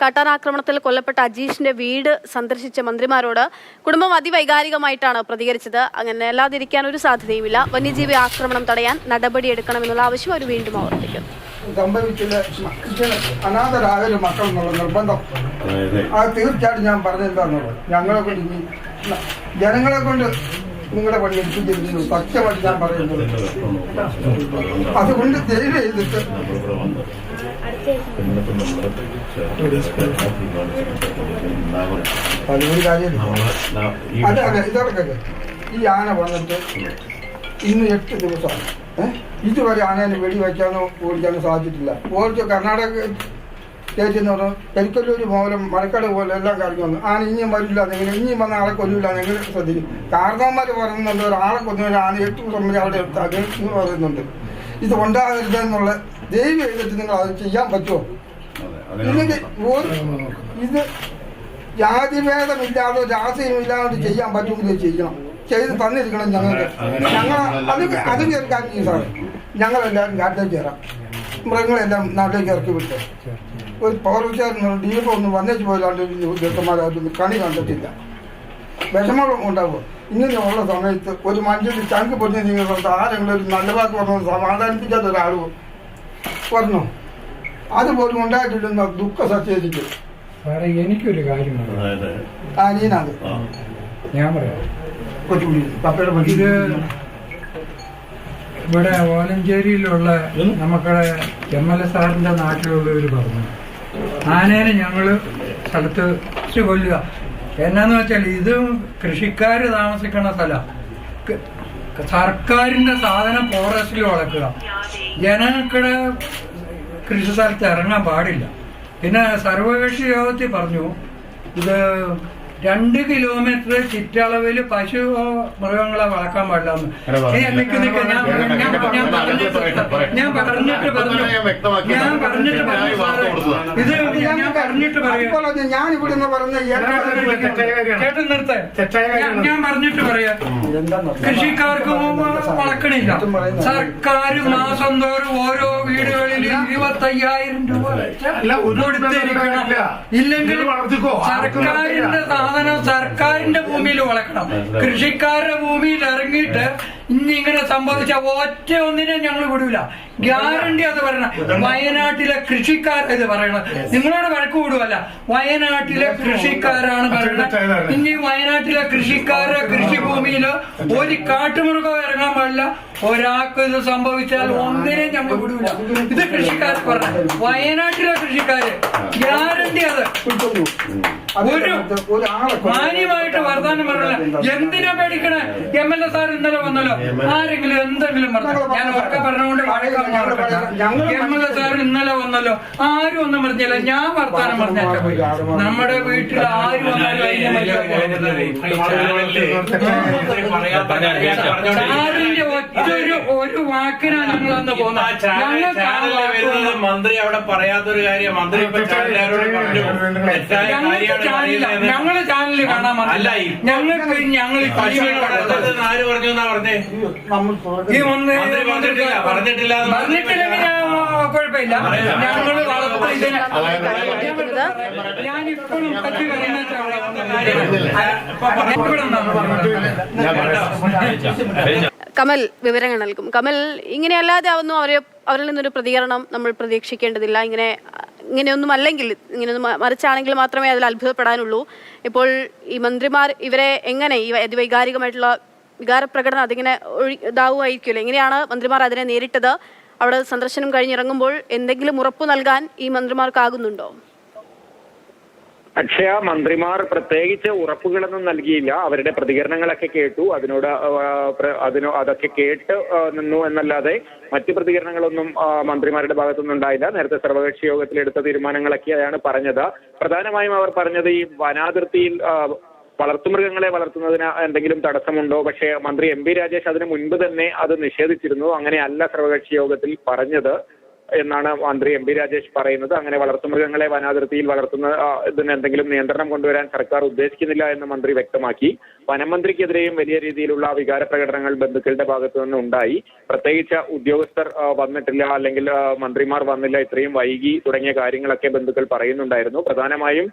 കാട്ടാനാക്രമണത്തിൽ കൊല്ലപ്പെട്ട അജീഷിന്റെ വീട് സന്ദർശിച്ച മന്ത്രിമാരോട് കുടുംബം അതിവൈകാരികമായിട്ടാണ് പ്രതികരിച്ചത്. അങ്ങനെ അല്ലാതിരിക്കാൻ ഒരു സാധ്യതയുമില്ല. വന്യജീവി ആക്രമണം തടയാൻ നടപടിയെടുക്കണമെന്നുള്ള ആവശ്യം അവർ വീണ്ടും ആവർത്തിക്കും. സംഭവിച്ചില്ല. അനാഥരായ ഒരു മക്കൾ എന്നുള്ള നിർബന്ധം. അത് തീർച്ചയായിട്ടും ഞാൻ പറഞ്ഞെന്താന്നുള്ളത്? ഞങ്ങളെ കൊണ്ട് ജനങ്ങളെ കൊണ്ട് നിങ്ങളുടെ പണി എടുപ്പിച്ചിരുന്നു സത്യമായിട്ട് ഞാൻ പറയുന്നത് അതുകൊണ്ട് ദയവ് ചെയ്തിട്ട് അതെ അതെ ഇതൊക്കെ ഈ ആന വന്നിട്ട് ഇന്ന് എട്ട് ദിവസമാണ്. ഇതുവരെ ആനേനെ വെടി വയ്ക്കാനോ ഓടിക്കാനോ സാധിച്ചിട്ടില്ല. ഓടിച്ച കർണാടക എന്ന് പറഞ്ഞാൽ കരിക്കല്ലൂർ മൂലം മരക്കട പോലെ എല്ലാം കറങ്ങി വന്നു. ആന ഇനിയും വരില്ല നിങ്ങൾ ഇനിയും വന്ന ആളെ കൊല്ലില്ല നിങ്ങൾ ശ്രദ്ധിക്കും. കാരണവന്മാർ പറയുന്നുണ്ട് ഒരാളെ കൊന്നൊരു ആന എട്ട് തമ്മിൽ അവിടെ എന്ന് പറയുന്നുണ്ട്. ഇത് ഉണ്ടാകരുതെന്നുള്ള ദൈവം എഴുതിട്ട് നിങ്ങൾ അത് ചെയ്യാൻ പറ്റുമോ? ഇല്ലെങ്കിൽ ഇത് ജാതിഭേദമില്ലാതെ രാഷ്ട്രീയമില്ലാതെ ചെയ്യാൻ പറ്റുമെങ്കിൽ ചെയ്യണം ചെയ്ത് തന്നിരിക്കണം ഞങ്ങൾക്ക്. ഞങ്ങൾ അത് അത് കേൾക്കാൻ സാറേ ഞങ്ങളെല്ലാവരും കാട്ടിലേക്ക് കയറാം മൃഗങ്ങളെല്ലാം നാട്ടിലേക്ക് ഇറക്കി വിട്ട്. ഒരു പൗരച്ചാരൻ ഡി എഫ് ഒന്നും വന്നേച്ച് പോയില്ലാണ്ട് ചെറുക്കന്മാരായിട്ടൊന്നും കണി കണ്ടിട്ടില്ല വിഷമം ഉണ്ടാവും ഇങ്ങനെയുള്ള സമയത്ത് ഒരു മനുഷ്യന് ചങ്ക് പൊഞ്ഞ് നിങ്ങൾ ആരെങ്കിലും ഒരു നല്ല വാക്ക് പറഞ്ഞു സമാധാനിപ്പിക്കാത്ത ഒരാൾ പറഞ്ഞു അതുപോലും ഉണ്ടായിട്ടില്ലെന്ന ദുഃഖ സത്യേജിക്കും. സാറേ എനിക്കൊരു കാര്യം പറയാം. അതായത് ആ നീനാണ്. ഞാൻ പറയാം. കൊച്ചുകുടി പപ്പയുടെ പള്ളി ഇത് ഇവിടെ ഓലഞ്ചേരിയിലുള്ള നമുക്കുടെ എം എൽ എ സാറിന്റെ നാട്ടിലുള്ളവർ പറഞ്ഞു. ആനേനെ ഞങ്ങൾ സ്ഥലത്ത് വെച്ച് കൊല്ലുക. എന്നാന്ന് വെച്ചാൽ ഇത് കൃഷിക്കാർ താമസിക്കുന്ന സ്ഥലം. സർക്കാരിന്റെ സാധനം ഫോറസ്റ്റിൽ വളർത്തുക ജനങ്ങളുടെ കൃഷി സ്ഥലത്ത് ഇറങ്ങാൻ പാടില്ല. പിന്നെ സർവകക്ഷി യോഗത്തിൽ പറഞ്ഞു ഇത് രണ്ട് കിലോമീറ്റർ ചുറ്റളവിൽ പശു മൃഗങ്ങളെ വളർക്കാൻ പാടില്ല ഞാൻ പറഞ്ഞിട്ട് ഞാൻ പറഞ്ഞിട്ട് പറഞ്ഞു. ഞാൻ പറഞ്ഞിട്ട് പറഞ്ഞു സാറേ, ഇത് ഞാൻ പറഞ്ഞിട്ട് പറയാം. ഞാൻ ഇവിടെ നിന്ന് പറഞ്ഞ ഞാൻ- ഞാൻ പറഞ്ഞിട്ട് പറയാം. കൃഷിക്കാർക്ക് വളക്കണില്ല സർക്കാർ മാസം തോറും ഓരോ വീടുകളിൽ ഇരുപത്തയ്യായിരം രൂപ കൊടുത്തിരിക്കണം. ഇല്ലെങ്കിൽ സർക്കാരിന്റെ സാധനം സർക്കാരിന്റെ ഭൂമിയിൽ വളക്കണം കൃഷിക്കാരുടെ ഭൂമിയിൽ ഇറങ്ങിയിട്ട് ഇനി ഇങ്ങനെ സംഭവിച്ച ഒറ്റ ഒന്നിനെ ഞങ്ങൾ വിടൂല. ഗ്യാരണ്ടി അത് പറയണം. വയനാട്ടിലെ കൃഷിക്കാർ ഇത് പറയണം നിങ്ങളോട് വഴക്ക് വിടുവല്ല വയനാട്ടിലെ കൃഷിക്കാരാണ് പറയുന്നത് ഇനി വയനാട്ടിലെ കൃഷിക്കാരുടെ കൃഷിഭൂമിയിൽ ഒരു കാട്ടുമൃഗം ഇറങ്ങാൻ പാടില്ല. ഒരാൾക്ക് ഇത് സംഭവിച്ചാൽ ഒന്നിനെ ഞങ്ങൾ വിടൂല ഇത് കൃഷിക്കാർ പറഞ്ഞു വയനാട്ടിലെ കൃഷിക്കാര് ഗ്യാരണ്ടി അത് ഒരു മാന്യമായിട്ട് വർദ്ധാനം പറഞ്ഞില്ല എന്തിനാ പേടിക്കണേ എം എൽ എ സാർ ഇന്നലെ വന്നല്ലോ ആരെങ്കിലും എന്തെങ്കിലും പറഞ്ഞു ഞാൻ ഉറക്കെ പറഞ്ഞുകൊണ്ട് എം എൽ എ സാർ ഇന്നലെ വന്നല്ലോ ആരും ഒന്നും പറഞ്ഞില്ല ഞാൻ വർത്താനം പറഞ്ഞാൽ പോയി നമ്മുടെ വീട്ടിൽ ആരും വന്നാലും അതിനെ സാറിന്റെ ഒറ്റൊരു ഒരു വാക്കിനാണ് അന്ന് പോകുന്നത്. വരുന്നത് മന്ത്രി അവിടെ പറയാത്തൊരു കാര്യം മന്ത്രി ഞങ്ങൾ ചാനലിൽ കാണാൻ അല്ല, ഞങ്ങൾക്ക് ഞങ്ങൾ ആര് പറഞ്ഞു എന്നാ പറഞ്ഞേ? നമ്മൾ ഈ മന്ത്രി പറഞ്ഞിട്ടില്ല പറഞ്ഞിട്ടില്ല പറഞ്ഞിട്ടില്ലെങ്കിൽ ഞാൻ കുഴപ്പമില്ല. ഞങ്ങൾ ഞാനിപ്പോഴും ഞാൻ പറ്റി ഇവിടെ കമൽ വിവരങ്ങൾ നൽകും. കമൽ ഇങ്ങനെയല്ലാതെ ആവുന്നു അവരെ അവരിൽ നിന്നൊരു പ്രതികരണം നമ്മൾ പ്രതീക്ഷിക്കേണ്ടതില്ല. ഇങ്ങനെ ഇങ്ങനെയൊന്നും അല്ലെങ്കിൽ ഇങ്ങനെയൊന്നും മറിച്ചാണെങ്കിൽ മാത്രമേ അതിൽ അത്ഭുതപ്പെടാനുള്ളൂ. ഇപ്പോൾ ഈ മന്ത്രിമാർ ഇവരെ എങ്ങനെ ഈ അതിവൈകാരികമായിട്ടുള്ള വികാരപ്രകടനം അതിങ്ങനെ ഒഴി ഇതാവുമായിരിക്കുമല്ലോ. എങ്ങനെയാണ് മന്ത്രിമാർ അതിനെ നേരിട്ടത്? അവിടെ സന്ദർശനം കഴിഞ്ഞിറങ്ങുമ്പോൾ എന്തെങ്കിലും ഉറപ്പ് നൽകാൻ ഈ മന്ത്രിമാർക്കാകുന്നുണ്ടോ? അക്ഷയ മന്ത്രിമാർ പ്രത്യേകിച്ച് ഉറപ്പുകളൊന്നും നൽകിയില്ല. അവരുടെ പ്രതികരണങ്ങളൊക്കെ കേട്ടു. അതിനോട് അതിനോ അതൊക്കെ കേട്ട് നിന്നു എന്നല്ലാതെ മറ്റ് പ്രതികരണങ്ങളൊന്നും മന്ത്രിമാരുടെ ഭാഗത്തുനിന്നും ഉണ്ടായില്ല. നേരത്തെ സർവകക്ഷി യോഗത്തിൽ എടുത്ത തീരുമാനങ്ങളൊക്കെയാണ് പറഞ്ഞത്. പ്രധാനമായും അവർ പറഞ്ഞത് ഈ വനാതിർത്തിയിൽ വളർത്തുമൃഗങ്ങളെ വളർത്തുന്നതിന് എന്തെങ്കിലും തടസ്സമുണ്ടോ? പക്ഷേ മന്ത്രി എം രാജേഷ് അതിന് മുൻപ് തന്നെ അത് നിഷേധിച്ചിരുന്നു. അങ്ങനെയല്ല സർവകക്ഷി യോഗത്തിൽ പറഞ്ഞത്. എന്നാണ് മന്ത്രി എം പി രാജേഷ് പറയുന്നത്. അങ്ങനെ വളർത്തുമൃഗങ്ങളെ വനാതിർത്തിയിൽ വളർത്തുന്ന ഇതിന് എന്തെങ്കിലും നിയന്ത്രണം കൊണ്ടുവരാൻ സർക്കാർ ഉദ്ദേശിക്കുന്നില്ല എന്ന് മന്ത്രി വ്യക്തമാക്കി. വനമന്ത്രിക്കെതിരെയും വലിയ രീതിയിലുള്ള വികാര പ്രകടനങ്ങൾ ബന്ധുക്കളുടെ ഭാഗത്തു നിന്ന് ഉണ്ടായി. പ്രത്യേകിച്ച് ഉദ്യോഗസ്ഥർ വന്നിട്ടില്ല അല്ലെങ്കിൽ മന്ത്രിമാർ വന്നില്ല ഇത്രയും വൈകി തുടങ്ങിയ കാര്യങ്ങളൊക്കെ ബന്ധുക്കൾ പറയുന്നുണ്ടായിരുന്നു. പ്രധാനമായും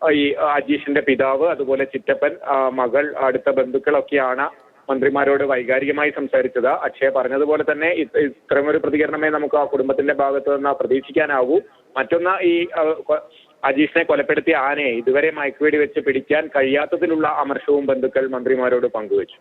ഈ അജീഷിന്റെ പിതാവ് അതുപോലെ ചിറ്റപ്പൻ മകൾ അടുത്ത ബന്ധുക്കളൊക്കെയാണ് മന്ത്രിമാരോട് വൈകാരികമായി സംസാരിച്ചത്. അക്ഷയ പറഞ്ഞതുപോലെ തന്നെ ഇത്തരം ഒരു പ്രതികരണമേ നമുക്ക് ആ കുടുംബത്തിന്റെ ഭാഗത്ത് നിന്ന് പ്രതീക്ഷിക്കാനാവൂ. മറ്റൊന്ന് ഈ അജീഷിനെ കൊലപ്പെടുത്തിയ ആനയെ ഇതുവരെ മയക്കുവെടി വെച്ച് പിടിക്കാൻ കഴിയാത്തതിലുള്ള അമർഷവും ബന്ധുക്കൾ മന്ത്രിമാരോട് പങ്കുവച്ചു.